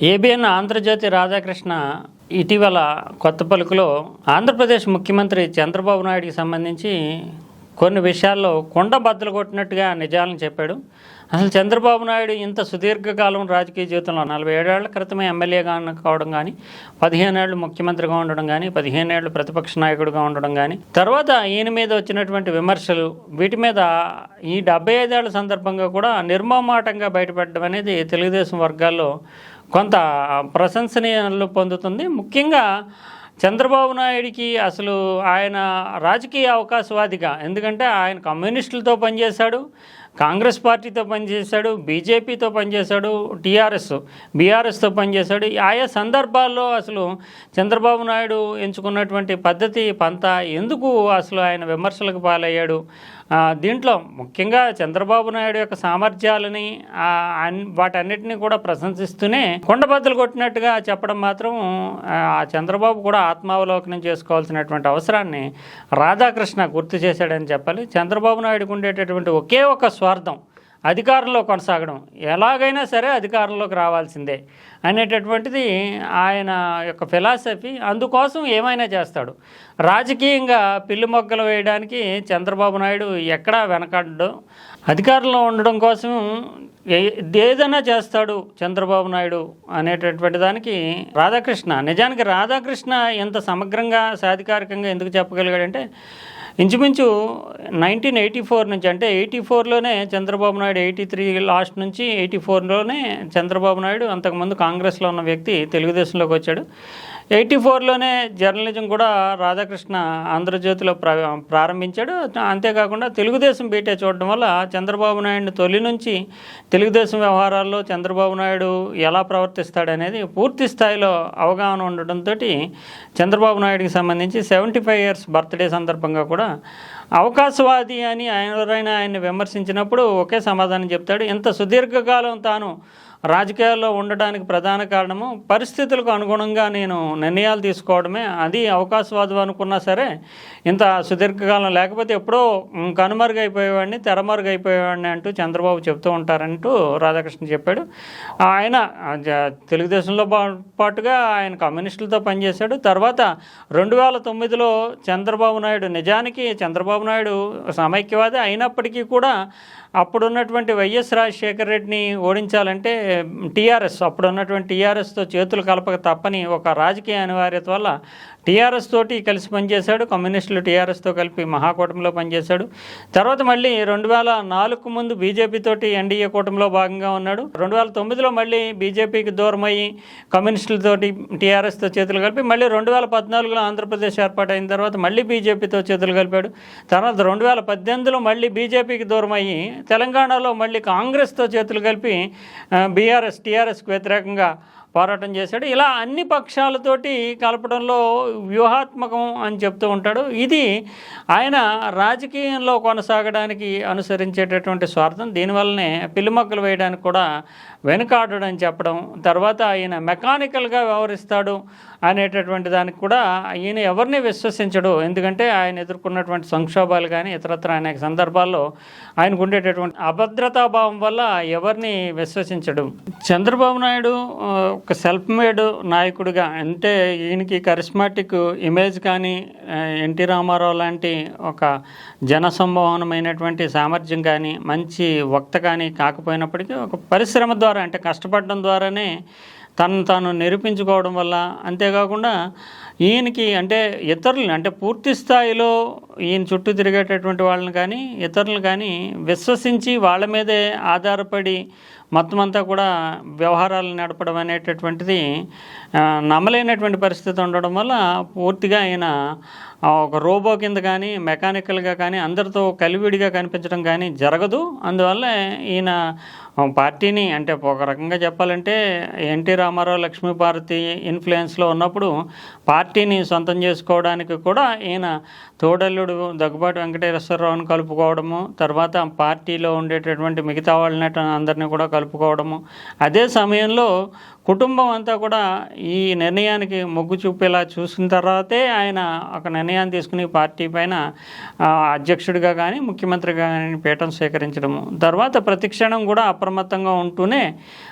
ABN Andhra Jyothi Radhakrishna ఇటీవల కొత్త పలుకులో ఆంధ్రప్రదేశ్ ముఖ్యమంత్రి చంద్రబాబు నాయుడికి సంబంధించి కొన్ని విషయాల్లో కొండ బద్దలు కొట్టినట్టుగా నిజాలను చెప్పాడు. అసలు చంద్రబాబు నాయుడు ఇంత సుదీర్ఘకాలం రాజకీయ జీవితంలో నలభై ఏడేళ్ళ క్రితమే ఎమ్మెల్యేగా కావడం కానీ పదిహేనేళ్ళు ముఖ్యమంత్రిగా ఉండడం కానీ పదిహేనేళ్ళు ప్రతిపక్ష నాయకుడిగా ఉండడం కానీ తర్వాత ఈయన మీద వచ్చినటువంటి విమర్శలు వీటి మీద ఈ డెబ్బై ఐదేళ్ళ సందర్భంగా కూడా నిర్మమాటంగా బయటపడడం అనేది తెలుగుదేశం వర్గాల్లో కొంత ప్రశంసనీయాలు పొందుతుంది. ముఖ్యంగా చంద్రబాబు నాయుడికి అసలు ఆయన రాజకీయ అవకాశవాదిగా ఎందుకంటే ఆయన కమ్యూనిస్టులతో పనిచేశాడు. కాంగ్రెస్ పార్టీతో పనిచేశాడు బీజేపీతో పనిచేశాడు టీఆర్ఎస్ బీఆర్ఎస్తో పనిచేశాడు. ఆయా సందర్భాల్లో అసలు చంద్రబాబు నాయుడు ఎంచుకున్నటువంటి పద్ధతి పంత ఎందుకు అసలు ఆయన విమర్శలకు పాలయ్యాడు? దీంట్లో ముఖ్యంగా చంద్రబాబు నాయుడు యొక్క సామర్థ్యాలని అన్- వాటన్నిటిని కూడా ప్రశంసిస్తూనే కొండబద్దలు కొట్టినట్టుగా చెప్పడం మాత్రం ఆ, చంద్రబాబు కూడా ఆత్మావలోకనం చేసుకోవాల్సినటువంటి అవసరాన్ని రాధాకృష్ణ గుర్తు చేశాడని చెప్పాలి. చంద్రబాబు నాయుడుకు ఉండేటటువంటి ఒకే ఒక స్వార్థం. అధికారంలో కొనసాగడం. ఎలాగైనా సరే అధికారంలోకి రావాల్సిందే అనేటటువంటిది ఆయన యొక్క ఫిలాసఫీ. అందుకోసం ఏమైనా చేస్తాడు. రాజకీయంగా పిల్లి మొగ్గలు వేయడానికి చంద్రబాబు నాయుడు ఎక్కడా వెనకడ్డు. అధికారంలో ఉండడం కోసం ఏదైనా చేస్తాడు చంద్రబాబు నాయుడు అనేటటువంటి దానికి రాధాకృష్ణ. నిజానికి రాధాకృష్ణ ఎంత సమగ్రంగా సాధికారికంగా ఎందుకు చెప్పగలిగాడంటే ఇంచుమించు నైన్టీన్ ఎయిటీ ఫోర్ నుంచి అంటే eighty ఫోర్లోనే Chandrababu Naidu eighty three last నుంచి ఎయిటీ ఫోర్లోనే చంద్రబాబు నాయుడు అంతకుముందు కాంగ్రెస్లో ఉన్న వ్యక్తి తెలుగుదేశంలోకి వచ్చాడు. ఎయిటీ ఫోర్లోనే జర్నలిజం కూడా రాధాకృష్ణ ఆంధ్రజ్యోతిలో ప్ర ప్రారంభించాడు. అంతేకాకుండా తెలుగుదేశం బీటే చూడడం వల్ల చంద్రబాబు నాయుడు తొలి నుంచి తెలుగుదేశం వ్యవహారాల్లో చంద్రబాబు నాయుడు ఎలా ప్రవర్తిస్తాడనేది పూర్తి స్థాయిలో అవగాహన ఉండడంతో చంద్రబాబు నాయుడికి సంబంధించి సెవెంటీ ఫైవ్ ఇయర్స్ బర్త్డే సందర్భంగా కూడా అవకాశవాది అని ఆయన ఎవరైనా ఆయన్ని విమర్శించినప్పుడు ఒకే సమాధానం చెప్తాడు. ఇంత సుదీర్ఘకాలం తాను రాజకీయాల్లో ఉండడానికి ప్రధాన కారణము పరిస్థితులకు అనుగుణంగా నేను నిర్ణయాలు తీసుకోవడమే. అది అవకాశవాదం అనుకున్నా సరే ఇంత సుదీర్ఘకాలం లేకపోతే ఎప్పుడో మ్, కనుమరుగైపోయేవాడిని తెరమరుగైపోయేవాడిని అంటూ చంద్రబాబు చెప్తూ ఉంటారంటూ రాధాకృష్ణ చెప్పాడు. ఆయన తెలుగుదేశంలో పాటుగా ఆయన కమ్యూనిస్టులతో పనిచేశాడు. తర్వాత రెండు వేల తొమ్మిదిలో చంద్రబాబు నాయుడు నిజానికి చంద్రబాబు నాయుడు సమైక్యవాది అయినప్పటికీ కూడా అప్పుడున్నటువంటి వైఎస్ రాజశేఖర రెడ్డిని ఓడించాలంటే టీఆర్ఎస్ అప్పుడు ఉన్నటువంటి టీఆర్ఎస్తో చేతులు కలపక తప్పని ఒక రాజకీయ అనివార్యత వల్ల టీఆర్ఎస్ తోటి కలిసి పనిచేశాడు కమ్యూనిస్టులు టీఆర్ఎస్తో కలిపి మహాకూటమిలో పనిచేశాడు. తర్వాత మళ్ళీ రెండు వేల నాలుగు ముందు బీజేపీతోటి ఎన్డీఏ కూటమిలో భాగంగా ఉన్నాడు. రెండు వేల తొమ్మిదిలో మళ్ళీ బీజేపీకి దూరమయ్యి కమ్యూనిస్టులతోటి టీఆర్ఎస్తో చేతులు కలిపి మళ్ళీ రెండు వేల పద్నాలుగులో ఆంధ్రప్రదేశ్ ఏర్పాటైన తర్వాత మళ్ళీ బీజేపీతో చేతులు కలిపాడు. తర్వాత రెండు వేల పద్దెనిమిదిలో మళ్ళీ బీజేపీకి దూరమయ్యి తెలంగాణలో మళ్ళీ కాంగ్రెస్తో చేతులు కలిపి బీఆర్ఎస్ టీఆర్ఎస్కి వ్యతిరేకంగా పోరాటం చేశాడు. ఇలా అన్ని పక్షాలతోటి కలపడంలో వ్యూహాత్మకం అని చెప్తూ ఉంటాడు. ఇది ఆయన రాజకీయంలో కొనసాగడానికి అనుసరించేటటువంటి స్వార్థం. దీనివల్లనే పిల్లిమొక్కలు వేయడానికి కూడా వెనుకాడని చెప్పడం. తర్వాత ఆయన మెకానికల్గా వ్యవహరిస్తాడు అనేటటువంటి దానికి కూడా ఈయన ఎవరిని విశ్వసించడు. ఎందుకంటే ఆయన ఎదుర్కొన్నటువంటి సంక్షోభాలు కానీ ఇతరత్ర అనేక సందర్భాల్లో ఆయనకు ఉండేటటువంటి అభద్రతాభావం వల్ల ఎవరిని విశ్వసించడు. చంద్రబాబు నాయుడు ఒక సెల్ఫ్ మేడ్ నాయకుడిగా అంటే ఈయనకి కరిస్మాటిక్ ఇమేజ్ కానీ ఎన్టీ రామారావు లాంటి ఒక జనసంభవనమైనటువంటి సామర్థ్యం కానీ మంచి వక్త కానీ కాకపోయినప్పటికీ ఒక పరిశ్రమ ద్వారా అంటే కష్టపడడం ద్వారానే తను తాను నిరూపించుకోవడం వల్ల అంతేకాకుండా ఈయనకి అంటే ఇతరులు అంటే పూర్తి స్థాయిలో ఈయన చుట్టూ తిరిగేటటువంటి వాళ్ళని కానీ ఇతరులను కానీ విశ్వసించి వాళ్ళ మీదే ఆధారపడి మొత్తం అంతా కూడా వ్యవహారాలు నడపడం అనేటటువంటిది నమ్మలేనటువంటి పరిస్థితి ఉండడం వల్ల పూర్తిగా ఆయన ఒక రోబో కింద కానీ మెకానికల్గా కానీ అందరితో కలివిడిగా కనిపించడం కానీ జరగదు. అందువల్ల ఈయన పార్టీని అంటే ఒక రకంగా చెప్పాలంటే ఎన్టీ రామారావు లక్ష్మీభారతి ఇన్ఫ్లుయెన్స్లో ఉన్నప్పుడు పార్టీని సొంతం చేసుకోవడానికి కూడా ఈయన తోడల్లుడు దగ్గుబాటి వెంకటేశ్వరరావుని కలుపుకోవడము తర్వాత పార్టీలో ఉండేటటువంటి మిగతా వాళ్ళని అందరినీ కూడా కలుపుకోవడము. అదే సమయంలో కుటుంబం అంతా కూడా ఈ నిర్ణయానికి మొగ్గు చూపేలా చూసిన తర్వాతే ఆయన ఒక నిర్ణయాన్ని తీసుకుని పార్టీ పైన అధ్యక్షుడిగా కానీ ముఖ్యమంత్రిగా కానీ పీఠం స్వీకరించడము. తర్వాత ప్రతిక్షణం కూడా అప్ర అప్రమత్తంగా ఉంటూనే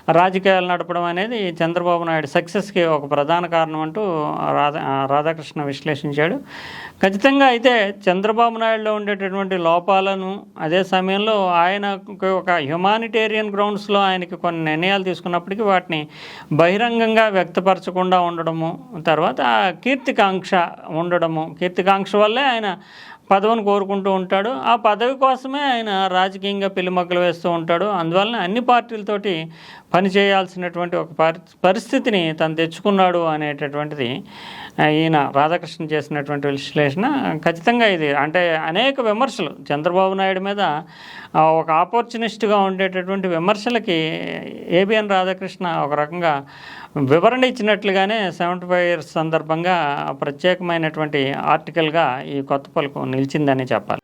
రాజకీయాలు నడపడం అనేది చంద్రబాబు నాయుడు సక్సెస్కి ఒక ప్రధాన కారణం అంటూ రాధా రాధాకృష్ణ విశ్లేషించాడు. ఖచ్చితంగా అయితే చంద్రబాబు నాయుడులో ఉండేటటువంటి లోపాలను అదే సమయంలో ఆయన ఒక హ్యుమానిటేరియన్ గ్రౌండ్స్లో ఆయనకి కొన్ని నిర్ణయాలు తీసుకున్నప్పటికీ వాటిని బహిరంగంగా వ్యక్తపరచకుండా ఉండడము తర్వాత కీర్తికాంక్ష ఉండడము కీర్తికాంక్ష వల్లే ఆయన పదవిని కోరుకుంటూ ఉంటాడు. ఆ పదవి కోసమే ఆయన రాజకీయంగా పెళ్ళిమక్కలు వేస్తూ ఉంటాడు. అందువలన అన్ని పార్టీలతోటి పని చేయాల్సినటువంటి ఒక పరి పరిస్థితిని తను తెచ్చుకున్నాడు అనేటటువంటిది ఈయన రాధాకృష్ణ చేసినటువంటి విశ్లేషణ ఖచ్చితంగా ఇది. అంటే అనేక విమర్శలు చంద్రబాబు నాయుడు మీద ఒక ఆపర్చునిస్ట్గా ఉండేటటువంటి విమర్శలకి ఏబిఎన్ రాధాకృష్ణ ఒక రకంగా వివరణ ఇచ్చినట్లుగానే సెవెంటీ ఫైవ్ ఇయర్స్ సందర్భంగా ప్రత్యేకమైనటువంటి ఆర్టికల్గా ఈ కొత్త పలుకు నిలిచిందని చెప్పాలి.